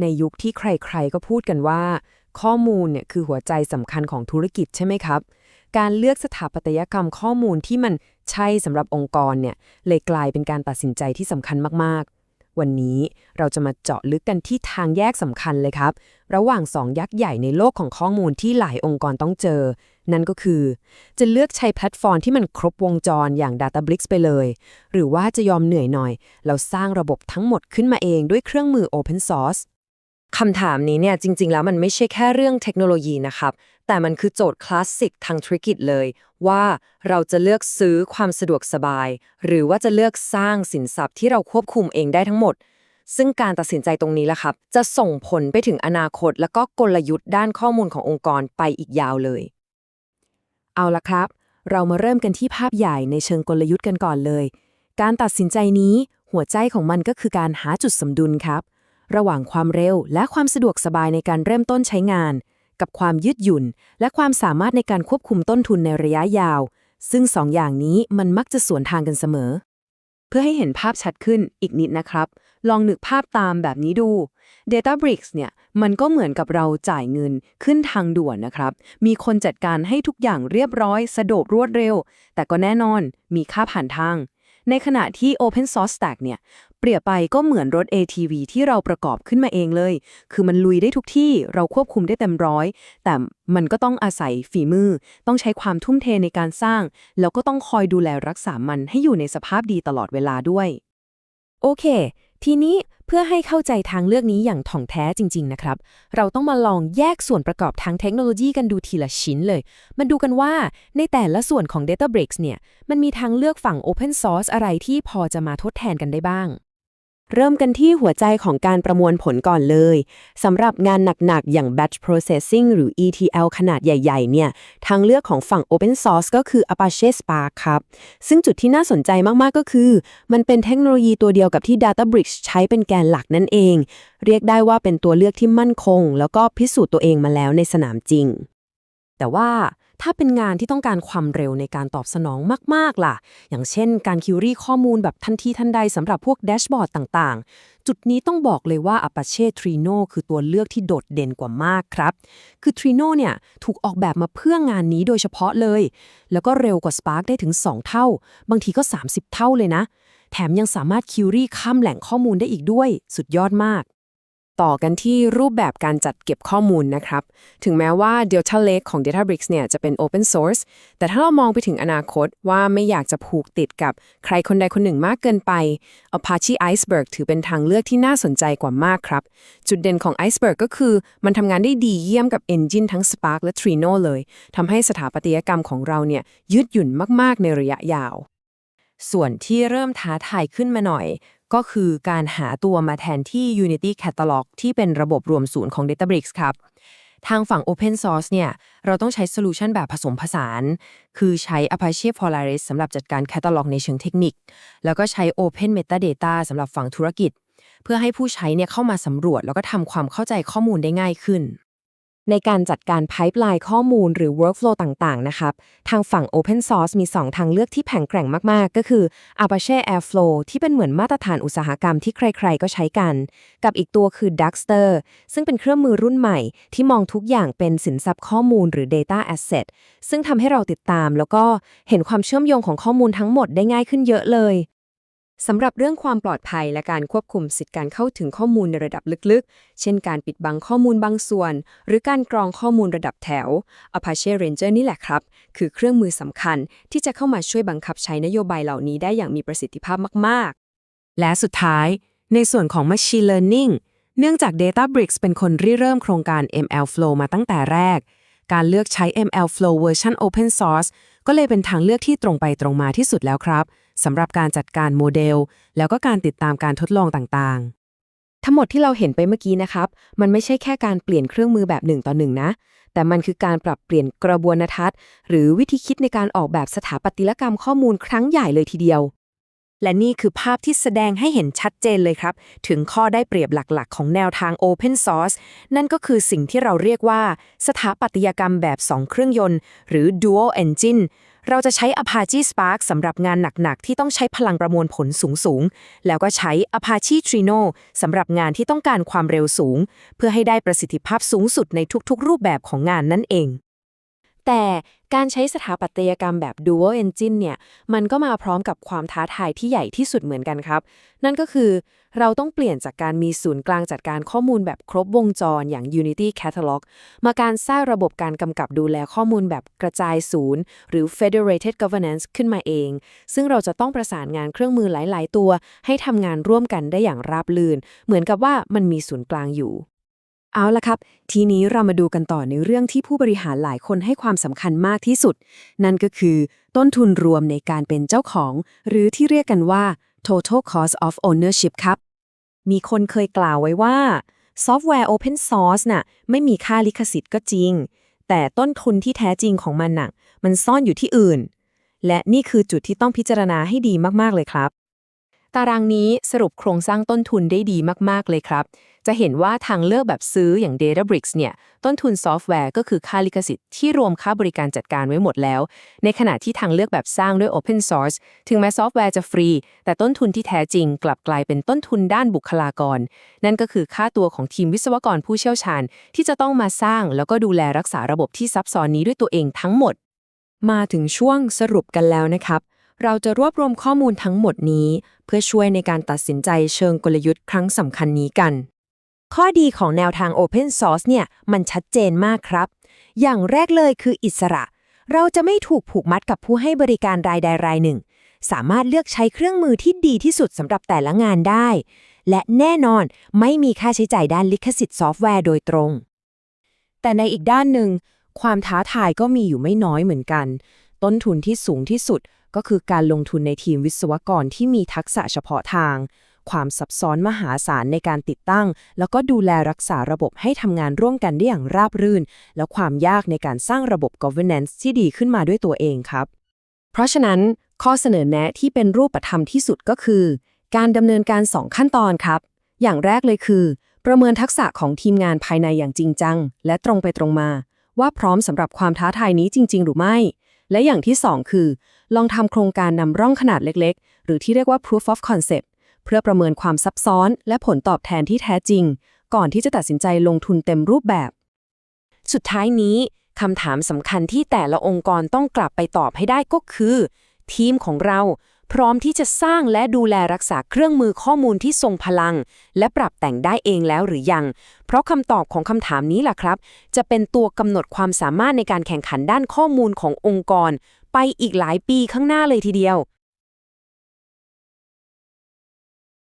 ในยุคที่ใครๆ ก็พูดกันว่า ข้อมูลเนี่ยคือหัวใจสำคัญของธุรกิจใช่ไหมครับ การเลือกสถาปัตยกรรมข้อมูลที่มันใช่สำหรับองค์กรเนี่ยเลยกลายเป็นการตัดสินใจที่สำคัญมากๆ วันนี้เราจะมาเจาะลึกกันที่ทางแยกสำคัญเลยครับ ระหว่างสองยักษ์ใหญ่ในโลกของข้อมูลที่หลายองค์กรต้องเจอ นั่นก็คือ จะเลือกใช้แพลตฟอร์มที่มันครบวงจรอย่าง Databricks ไปเลย หรือว่าจะยอมเหนื่อยหน่อย เราสร้างระบบทั้งหมดขึ้นมาเองด้วยเครื่องมือ Open Source คำถามนี้เนี่ยจริง ๆ แล้วมันไม่ใช่แค่เรื่องเทคโนโลยีนะครับ แต่มันคือโจทย์คลาสสิกทางธุรกิจเลย ว่าเราจะเลือกซื้อความสะดวกสบาย หรือว่าจะเลือกสร้างสินทรัพย์ที่เราควบคุมเองได้ทั้งหมด ซึ่งการตัดสินใจตรงนี้แหละครับ จะส่งผลไปถึงอนาคต แล้วก็กลยุทธ์ด้านข้อมูลขององค์กรไปอีกยาวเลย เอาละครับ เรามาเริ่มกันที่ภาพใหญ่ในเชิงกลยุทธ์กันก่อนเลย การตัดสินใจนี้หัวใจของมันก็คือการหาจุดสมดุลครับ ระหว่างความเร็วและความสะดวกสบายในการเริ่มต้นใช้งาน กับความยืดหยุ่น และความสามารถในการควบคุมต้นทุนในระยะยาว ซึ่งสองอย่างนี้มันมักจะสวนทางกันเสมอ เพื่อให้เห็นภาพชัดขึ้นอีกนิดนะครับ ลองนึกภาพตามแบบนี้ดู Databricks เนี่ยมันก็เหมือนกับเราจ่ายเงินขึ้นทางด่วนนะครับ มีคนจัดการให้ทุกอย่างเรียบร้อย สะดวกรวดเร็ว แต่ก็แน่นอนมีค่าผ่านทางในขณะที่ Open Source Stack เนี่ย เปรียบไปก็เหมือนรถ ATV ที่เราประกอบขึ้นมาเองเลย คือมันลุยได้ทุกที่ เราควบคุมได้เต็มร้อย แต่มันก็ต้องอาศัยฝีมือ ต้องใช้ความทุ่มเทในการสร้าง แล้วก็ต้องคอยดูแลรักษามันให้อยู่ในสภาพดีตลอดเวลาด้วย โอเค ทีนี้เพื่อให้เข้าใจทางเลือกนี้อย่างถ่องแท้จริง ๆ นะครับ เราต้องมาลองแยกส่วนประกอบทางเทคโนโลยีกันดูทีละชิ้นเลยมาดูกันว่าในแต่ละส่วนของ Databricks เนี่ย มันมีทางเลือกฝั่ง Open Source อะไรที่พอจะมาทดแทนกันได้บ้าง เริ่มกันที่หัวใจของการประมวลผลก่อนเลย สำหรับงานหนักๆ อย่าง Batch Processing หรือ ETL ขนาดใหญ่ ๆ เนี่ย ทางเลือกของฝั่ง Open Source ก็คือ Apache Spark ครับ ซึ่งจุดที่น่าสนใจมากๆ ก็คือ มันเป็นเทคโนโลยีตัวเดียวกับที่ Databricks ใช้เป็นแกนหลักนั่นเอง เรียกได้ว่าเป็นตัวเลือกที่มั่นคง แล้วก็พิสูจน์ตัวเองมาแล้วในสนามจริง แต่ว่า ถ้าเป็นงานที่ต้องการความเร็วในการตอบสนองมาก ๆ ล่ะ อย่างเช่น การคิวรี่ข้อมูลแบบทันทีทันใดสำหรับพวกแดชบอร์ดต่างๆ จุดนี้ต้องบอกเลยว่า Apache Trino คือตัวเลือกที่โดดเด่นกว่ามากครับ คือ Trino เนี่ยถูกออกแบบมาเพื่องานนี้โดยเฉพาะเลย แล้วก็เร็วกว่า Spark ได้ถึง 2 เท่า บางทีก็ 30 เท่าเลยนะ แถมยังสามารถคิวรี่ข้ามแหล่งข้อมูลได้อีกด้วย สุดยอดมาก ต่อกันที่รูปแบบการจัดเก็บข้อมูลนะครับ ถึงแม้ว่า Delta Lake ของ Databricks เนี่ยจะเป็น Open Source แต่ถ้าเรามองไปถึงอนาคตว่าไม่อยากจะผูกติดกับใครคนใดคนหนึ่งมากเกินไป Apache Iceberg ถือเป็นทางเลือกที่น่าสนใจกว่ามากครับ จุดเด่นของ Iceberg ก็คือมันทำงานได้ดีเยี่ยมกับ Engine ทั้ง Spark และ Trino เลยทำให้สถาปัตยกรรมของเราเนี่ยยืดหยุ่นมาก ๆ ในระยะยาว ส่วนที่เริ่มท้าทายขึ้นมาหน่อย ก็คือการหาตัวมาแทนที่ Unity Catalog ที่เป็นระบบรวมศูนย์ของ Databricks ครับ ทางฝั่ง Open Source เนี่ย เราต้องใช้โซลูชันแบบผสมผสาน คือใช้ Apache Polaris สำหรับจัดการ Catalog ในเชิงเทคนิค แล้วก็ใช้ Open Metadata สำหรับฝั่งธุรกิจ เพื่อให้ผู้ใช้เนี่ยเข้ามาสำรวจ แล้วก็ทำความเข้าใจข้อมูลได้ง่ายขึ้น ในการจัดการ pipeline ข้อมูลหรือ workflow ต่าง ๆ นะครับ ทางฝั่ง Open Source มี 2 ทางเลือกที่แข็งแกร่งมาก ๆ ก็คือ Apache Airflow ที่เป็นเหมือนมาตรฐานอุตสาหกรรมที่ใคร ๆ ก็ใช้กัน กับอีกตัวคือ Duckster ซึ่งเป็นเครื่องมือรุ่นใหม่ ที่มองทุกอย่างเป็นสินทรัพย์ข้อมูลหรือ data asset ซึ่งทำให้เราติดตาม แล้วก็เห็นความเชื่อมโยงของข้อมูลทั้งหมดได้ง่ายขึ้นเยอะเลย สำหรับเรื่องความปลอดภัยและการควบคุมสิทธิการเข้าถึงข้อมูลในระดับลึกๆ เช่นการปิดบังข้อมูลบางส่วน หรือการกรองข้อมูลระดับแถว Apache Ranger นี่แหละครับ คือเครื่องมือสำคัญที่จะเข้ามาช่วยบังคับใช้นโยบายเหล่านี้ได้อย่างมีประสิทธิภาพมากๆ และสุดท้าย ในส่วนของ Machine Learning เนื่องจาก Databricks เป็นคนริเริ่มโครงการ ML Flow มาตั้งแต่แรก การเลือกใช้ ML Flow เวอร์ชัน Open Source ก็เลยเป็นทางเลือกที่ตรงไปตรงมาที่สุดแล้วครับสำหรับการจัดการโมเดล แล้วก็การติดตามการทดลองต่างๆทั้งหมดที่เราเห็นไปเมื่อกี้นะครับ มันไม่ใช่แค่การเปลี่ยนเครื่องมือแบบหนึ่งต่อหนึ่งนะ แต่มันคือการปรับเปลี่ยนกระบวนทัศน์ หรือวิธีคิดในการออกแบบสถาปัตยกรรมข้อมูลครั้งใหญ่เลยทีเดียว และนี่คือภาพที่แสดงให้เห็นชัดเจนเลยครับ ถึงข้อได้เปรียบหลักๆ ของแนวทาง Open Source นั่นก็คือสิ่งที่เราเรียกว่า สถาปัตยกรรมแบบ 2 เครื่องยนต์ หรือ Dual Engine เราจะใช้ Apache Spark สำหรับงานหนัก ๆ ที่ต้องใช้พลังประมวลผลสูง ๆ แล้วก็ใช้ Apache Trino สำหรับงานที่ต้องการความเร็วสูง เพื่อให้ได้ประสิทธิภาพสูงสุดในทุก ๆ รูปแบบของงานนั่นเอง แต่การใช้สถาปัตยกรรมแบบ Dual Engine เนี่ย มันก็มาพร้อมกับความท้าทายที่ใหญ่ที่สุดเหมือนกันครับ นั่นก็คือเราต้องเปลี่ยนจากการมีศูนย์กลางจัดการข้อมูลแบบครบวงจรอย่าง Unity Catalog มาการสร้างระบบการกำกับดูแลข้อมูลแบบกระจายศูนย์ หรือ Federated Governance ขึ้นมาเอง ซึ่งเราจะต้องประสานงานเครื่องมือหลาย ๆ ตัว ให้ทำงานร่วมกันได้อย่างราบรื่น เหมือนกับว่ามันมีศูนย์กลางอยู่ เอาละครับ ทีนี้เรามาดูกันต่อในเรื่องที่ผู้บริหารหลายคนให้ความสำคัญมากที่สุด นั่นก็คือ ต้นทุนรวมในการเป็นเจ้าของ หรือที่เรียกกันว่า total cost of ownership ครับ มีคนเคยกล่าวไว้ว่า ซอฟต์แวร์ Open Source น่ะไม่มีค่าลิขสิทธิ์ก็จริง แต่ต้นทุนที่แท้จริงของมันน่ะมันซ่อนอยู่ที่อื่น และนี่คือจุดที่ต้องพิจารณาให้ดีมากๆเลยครับ ตารางนี้สรุปโครงสร้างต้นทุนได้ดีมากๆเลยครับ จะเห็นว่าทางเลือกแบบซื้ออย่าง Databricks เนี่ย ต้นทุนซอฟต์แวร์ก็คือค่าลิขสิทธิ์ที่รวมค่าบริการจัดการไว้หมดแล้ว ในขณะที่ทางเลือกแบบสร้างด้วย Open Source ถึงแม้ซอฟต์แวร์จะฟรี แต่ต้นทุนที่แท้จริง กลับกลายเป็นต้นทุนด้านบุคลากร นั่นก็คือค่าตัวของทีมวิศวกรผู้เชี่ยวชาญ ที่จะต้องมาสร้าง แล้วก็ดูแลรักษาระบบที่ซับซ้อนนี้ด้วยตัวเองทั้งหมด มาถึงช่วงสรุปกันแล้วนะครับ เราจะรวบรวมข้อมูลทั้งหมดนี้ เพื่อช่วยในการตัดสินใจเชิงกลยุทธ์ครั้งสำคัญนี้กัน ข้อดีของแนวทาง Open Source เนี่ย มันชัดเจนมากครับ อย่างแรกเลยคืออิสระ เราจะไม่ถูกผูกมัดกับผู้ให้บริการรายใดรายหนึ่ง สามารถเลือกใช้เครื่องมือที่ดีที่สุดสำหรับแต่ละงานได้ และแน่นอนไม่มีค่าใช้จ่ายด้านลิขสิทธิ์ซอฟต์แวร์โดยตรง แต่ในอีกด้านหนึ่งความท้าทายก็มีอยู่ไม่น้อยเหมือนกัน ต้นทุนที่สูงที่สุด ก็คือการลงทุนในทีมวิศวกรที่มีทักษะเฉพาะทาง ความซับซ้อนมหาศาลในการติดตั้ง แล้วก็ดูแลรักษาระบบให้ทำงานร่วมกันได้อย่างราบรื่น และความยากในการสร้างระบบ governance ที่ดีขึ้นมาด้วยตัวเองครับ เพราะฉะนั้นข้อเสนอแนะที่เป็นรูปธรรมที่สุดก็คือ การดำเนินการ 2 ขั้นตอนครับ อย่างแรกเลยคือ ประเมินทักษะของทีมงานภายในอย่างจริงจัง และตรงไปตรงมา ว่าพร้อมสำหรับความท้าทายนี้จริง ๆ หรือไม่ และอย่างที่ 2 คือ ลองทำโครงการนำร่องขนาดเล็กๆ หรือที่เรียกว่า proof of concept เพื่อประเมินความซับซ้อน และผลตอบแทนที่แท้จริง ก่อนที่จะตัดสินใจลงทุนเต็มรูปแบบ สุดท้ายนี้คำถามสำคัญที่แต่ละองค์กรต้องกลับไปตอบให้ได้ก็คือ ทีมของเรา พร้อมที่จะสร้างและดูแลรักษาเครื่องมือข้อมูลที่ทรงพลัง และปรับแต่งได้เองแล้วหรือยัง เพราะคำตอบของคำถามนี้ล่ะครับ จะเป็นตัวกำหนดความสามารถในการแข่งขันด้านข้อมูลขององค์กร ไปอีกหลายปีข้างหน้าเลยทีเดียว